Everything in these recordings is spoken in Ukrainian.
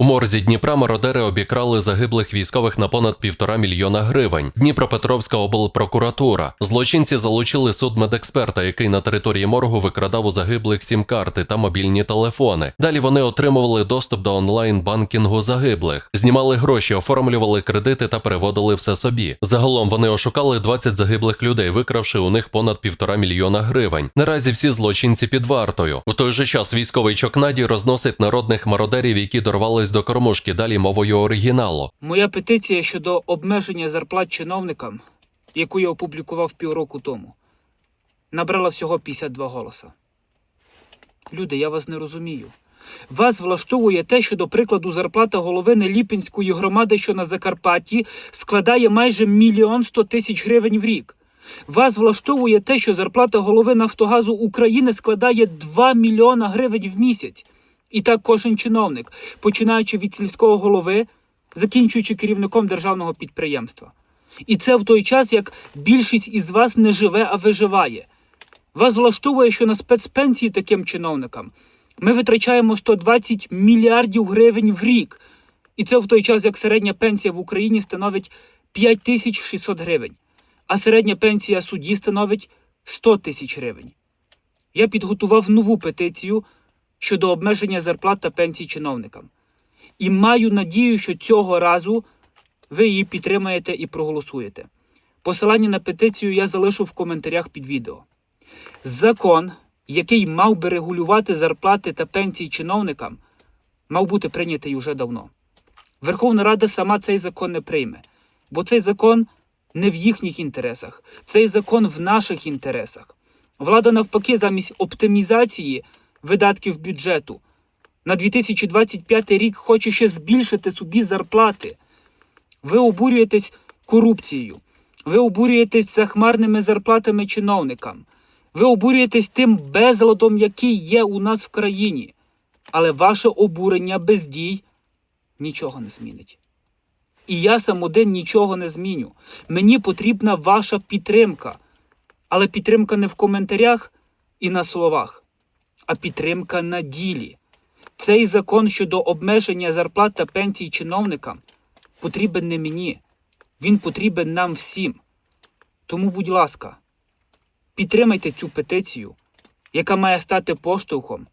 У морзі Дніпра мародери обікрали загиблих військових на понад півтора мільйона гривень. Дніпропетровська облпрокуратура. Злочинці залучили судмедексперта, який на території моргу викрадав у загиблих сім-карти та мобільні телефони. Далі вони отримували доступ до онлайн-банкінгу загиблих, знімали гроші, оформлювали кредити та переводили все собі. Загалом вони ошукали 20 загиблих людей, викравши у них понад півтора мільйона гривень. Наразі всі злочинці під вартою. В той же час військовий чокнаді розносить народних мародерів, які дорвались до кормушки, далі мовою оригіналу. Моя петиція щодо обмеження зарплат чиновникам, яку я опублікував півроку тому, набрала всього 52 голоса. Люди, я вас не розумію. Вас влаштовує те, що, до прикладу, зарплата голови Неліпінської громади, що на Закарпатті, складає майже мільйон сто тисяч гривень в рік. Вас влаштовує те, що зарплата голови Нафтогазу України складає 2 мільйона гривень в місяць. І так кожен чиновник, починаючи від сільського голови, закінчуючи керівником державного підприємства. І це в той час, як більшість із вас не живе, а виживає. Вас влаштовує, що на спецпенсії таким чиновникам ми витрачаємо 120 мільярдів гривень в рік. І це в той час, як середня пенсія в Україні становить 5600 гривень, а середня пенсія судді становить 100 тисяч гривень. Я підготував нову петицію щодо обмеження зарплат та пенсій чиновникам. І маю надію, що цього разу ви її підтримаєте і проголосуєте. Посилання на петицію я залишу в коментарях під відео. Закон, який мав би регулювати зарплати та пенсії чиновникам, мав бути прийнятий уже давно. Верховна Рада сама цей закон не прийме, бо цей закон не в їхніх інтересах, цей закон в наших інтересах. Влада, навпаки, замість оптимізації видатків бюджету на 2025 рік хоче ще збільшити собі зарплати. Ви обурюєтесь корупцією, ви обурюєтесь захмарними зарплатами чиновникам, ви обурюєтесь тим безладом, який є у нас в країні. Але ваше обурення без дій нічого не змінить. І я сам один нічого не зміню. Мені потрібна ваша підтримка. Але підтримка не в коментарях і на словах, а підтримка на ділі. Цей закон щодо обмеження зарплат та пенсій чиновникам потрібен не мені, він потрібен нам всім. Тому, будь ласка, підтримайте цю петицію, яка має стати поштовхом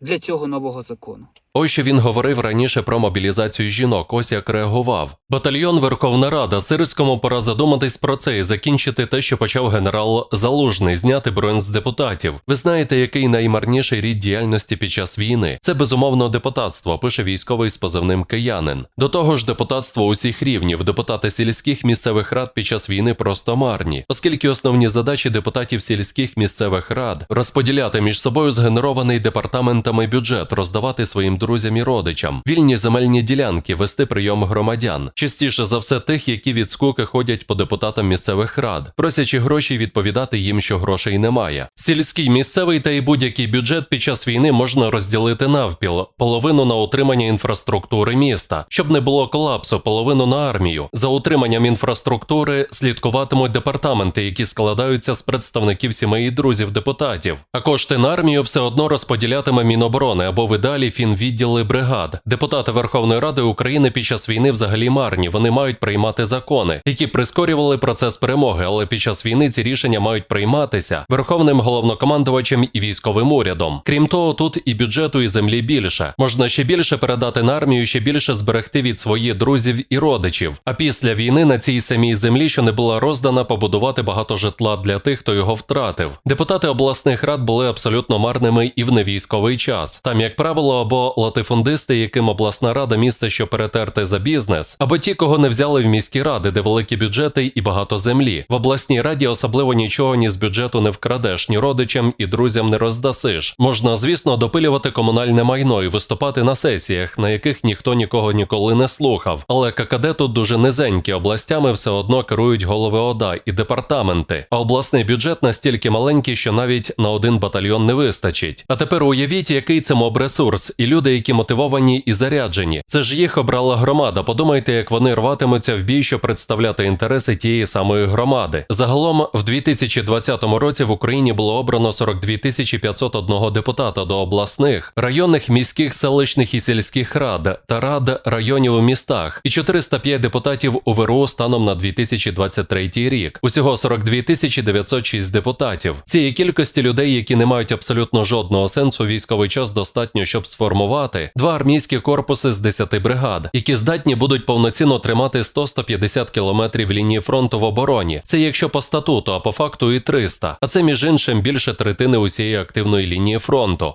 для цього нового закону. Ось що він говорив раніше про мобілізацію жінок, ось як реагував. Батальйон Верховна Рада Сирському пора задуматись про це і закінчити те, що почав генерал Залужний, зняти бронь з депутатів. Ви знаєте, який наймарніший рід діяльності під час війни? Це безумовно депутатство, пише військовий з позивним киянин. До того ж, депутатство усіх рівнів, депутати сільських місцевих рад під час війни просто марні, оскільки основні задачі депутатів сільських місцевих рад розподіляти між собою згенерований департаментами бюджет, роздавати своїм друзям і родичам, вільні земельні ділянки, вести прийом громадян, частіше за все тих, які від скуки ходять по депутатам місцевих рад, просячи гроші відповідати їм, що грошей немає. Сільський, місцевий та й будь-який бюджет під час війни можна розділити навпіл, половину на утримання інфраструктури міста, щоб не було колапсу, половину на армію. За утриманням інфраструктури слідкуватимуть департаменти, які складаються з представників сімей і друзів депутатів. А кошти на армію все одно розподілятиме Міноборони або видалі фінвідділи бригад. Депутати Верховної Ради України під час війни взагалі марні. Вони мають приймати закони, які прискорювали процес перемоги, але під час війни ці рішення мають прийматися верховним головнокомандувачем і військовим урядом. Крім того, тут і бюджету, і землі більше. Можна ще більше передати на армію, ще більше зберегти від своїх друзів і родичів. А після війни на цій самій землі, що не була роздана, побудувати багато житла для тих, хто його втратив. Депутати обласних рад були абсолютно марними і в невійськовий час. Там, як правило, або латифундисти, яким обласна рада місце, що перетерти за бізнес, або ті, кого не взяли в міські ради, де великі бюджети і багато землі. В обласній раді особливо нічого ні з бюджету не вкрадеш, ні родичам і друзям не роздасиш. Можна, звісно, допилювати комунальне майно і виступати на сесіях, на яких ніхто нікого ніколи не слухав. Але ККД тут дуже низенькі, областями все одно керують голови ОДА і департаменти. А обласний бюджет настільки маленький, що навіть на один батальйон не вистачить. А тепер уявіть, який це моб ресурс, і люди, люди, які мотивовані і заряджені. Це ж їх обрала громада. Подумайте, як вони рватимуться в бій, щоб представляти інтереси тієї самої громади. Загалом, в 2020 році в Україні було обрано 42 тисячі 501 депутата до обласних, районних, міських, селищних і сільських рад та рад районів у містах, і 405 депутатів у ВРУ станом на 2023 рік. Усього 42 тисячі 906 депутатів. Цієї кількості людей, які не мають абсолютно жодного сенсу, військовий час достатньо, щоб сформувати два армійські корпуси з 10 бригад, які здатні будуть повноцінно тримати 100-150 кілометрів лінії фронту в обороні. Це якщо по статуту, а по факту і 300. А це між іншим більше третини усієї активної лінії фронту.